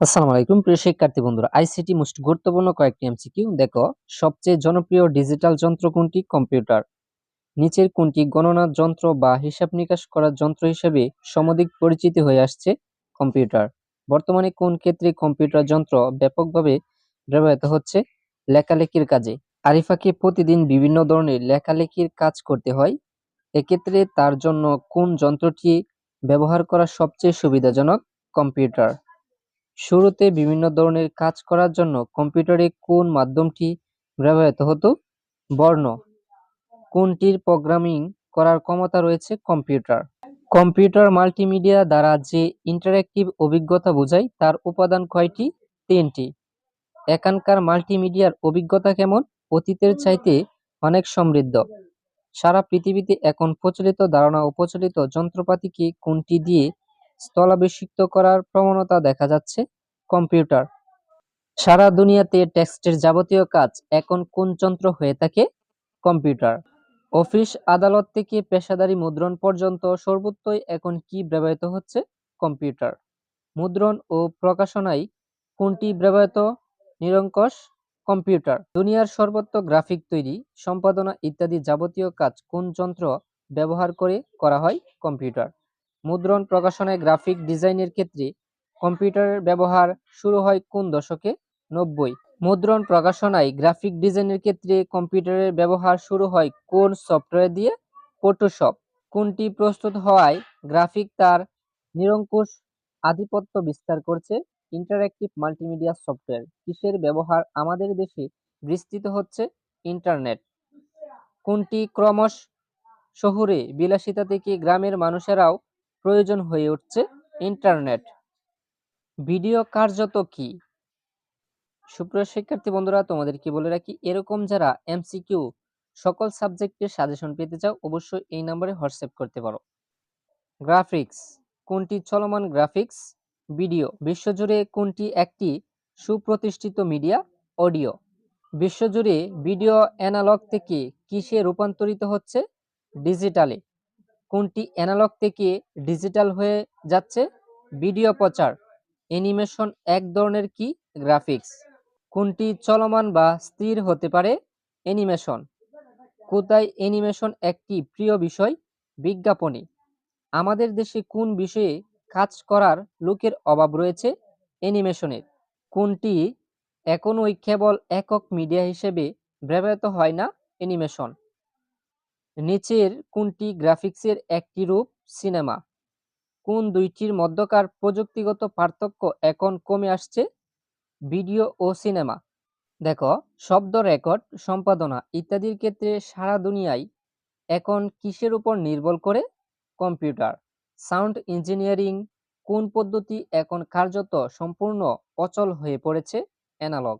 আসসালামু আলাইকুম, প্রিয় শিক্ষার্থী বন্ধুরা। আইসিটি মোস্ট গুরুত্বপূর্ণ কয়েকটি এমসিকিউ দেখো, সবচেয়ে জনপ্রিয় ডিজিটাল যন্ত্র কোনটি? কম্পিউটার। নিচের কোনটি? গণনা যন্ত্র বা হিসাব নিকাশ করার যন্ত্র হিসেবে সমধিক পরিচিত হয়ে আসছে কম্পিউটার। বর্তমানে কোন ক্ষেত্রে কম্পিউটার যন্ত্র ব্যাপকভাবে ব্যবহৃত হচ্ছে? লেখালেখির কাজে। আরিফাকে প্রতিদিন বিভিন্ন ধরনের লেখালেখির কাজ করতে হয়। এক্ষেত্রে তার জন্য কোন যন্ত্রটি ব্যবহার করা সবচেয়ে সুবিধাজনক? কম্পিউটার। শুরুতে বিভিন্ন ধরনের কাজ করার জন্য কম্পিউটারে কোন মাধ্যমটি ব্যবহৃত হতো? বর্ণ কোনটির প্রোগ্রামিং করার ক্ষমতা রয়েছে কম্পিউটার? কম্পিউটার মাল্টিমিডিয়া দ্বারা যে ইন্টারেক্টিভ অভিজ্ঞতা বোঝায় তার উপাদান কয়টি? তিনটি। এখানকার মাল্টিমিডিয়ার অভিজ্ঞতা কেমন? অতীতের চাইতে অনেক সমৃদ্ধ। সারা পৃথিবীতে এখন প্রচলিত ধারণা ও প্রচলিত যন্ত্রপাতিকে কোনটি দিয়ে স্থলাভিষিক্ত করার প্রবণতা দেখা যাচ্ছে কম্পিউটার। সারা দুনিয়াতে টেক্সটের যাবতীয় কাজ এখন কোন যন্ত্র হয়ে থাকে? কম্পিউটার। অফিস আদালত থেকে পেশাদারি মুদ্রণ পর্যন্ত সর্বত্রই এখন কি ব্যবহৃত হচ্ছে? কম্পিউটার। মুদ্রণ ও প্রকাশনায় কোনটি ব্যবহৃত? নিরঙ্কশ কম্পিউটার। দুনিয়ার সর্বত্র গ্রাফিক তৈরি, সম্পাদনা ইত্যাদি যাবতীয় কাজ কোন যন্ত্র ব্যবহার করে করা হয়? কম্পিউটার। মুদ্রণ প্রকাশনায় গ্রাফিক ডিজাইনের ক্ষেত্রে কম্পিউটারের ব্যবহার শুরু হয় কোন দশকে? নব্বই। মুদ্রণ প্রকাশনায় গ্রাফিক ডিজাইনের ক্ষেত্রে কম্পিউটারের ব্যবহার শুরু হয় কোন সফটওয়্যার দিয়ে? ফটোশপ কোনটি প্রস্তুত হওয়ায় গ্রাফিক তার নিরঙ্কুশ আধিপত্য বিস্তার করছে? ইন্টারঅ্যাক্টিভ মাল্টিমিডিয়া সফটওয়্যার কিসের ব্যবহার আমাদের দেশে বিস্তৃত হচ্ছে? ইন্টারনেট কোনটি ক্রমশ শহুরে, বিলাসিতা থেকে গ্রামের মানুষেরাও প্রয়োজন হয়ে উঠছে ইন্টারনেট। ভিডিও কার্যত কি? সুপ্রিয় শিক্ষার্থী বন্ধুরা, তোমাদেরকে বলে রাখি, এরকম যারা এমসিকিউ সকল সাবজেক্টের সাজেশন পেতে চাও, অবশ্যই এই নম্বরে হোয়াটসঅ্যাপ করতে পারো। গ্রাফিক্স, কোনটি চলমান গ্রাফিক্স? ভিডিও, বিশ্বজুড়ে কোনটি একটি সুপ্রতিষ্ঠিত মিডিয়া? অডিও, বিশ্বজুড়ে ভিডিও অ্যানালগ থেকে কিসে রূপান্তরিত হচ্ছে? ডিজিটালে। কোনটি অ্যানালগ থেকে ডিজিটাল হয়ে যাচ্ছে? ভিডিও প্রচার, অ্যানিমেশন এক ধরনের কি? গ্রাফিক্স, কোনটি চলমান বা স্থির হতে পারে? অ্যানিমেশন, কোথায় অ্যানিমেশন একটি প্রিয় বিষয়? বিজ্ঞাপনে, আমাদের দেশে কোন বিষয়ে কাজ করার লোকের অভাব রয়েছে? অ্যানিমেশনের, কোনটি এখনোই কেবল একক মিডিয়া হিসেবে ব্যবহৃত হয় না? অ্যানিমেশন নিচের কোনটি গ্রাফিক্সের একটি রূপ? সিনেমা। কোন দুইটির মধ্যকার প্রযুক্তিগত পার্থক্য এখন কমে আসছে? ভিডিও ও সিনেমা। দেখো, শব্দ রেকর্ড, সম্পাদনা ইত্যাদির ক্ষেত্রে সারা দুনিয়ায় এখন কিসের উপর নির্ভর করে? কম্পিউটার। সাউন্ড ইঞ্জিনিয়ারিং কোন পদ্ধতি এখন কার্যত সম্পূর্ণ অচল হয়ে পড়েছে? অ্যানালগ।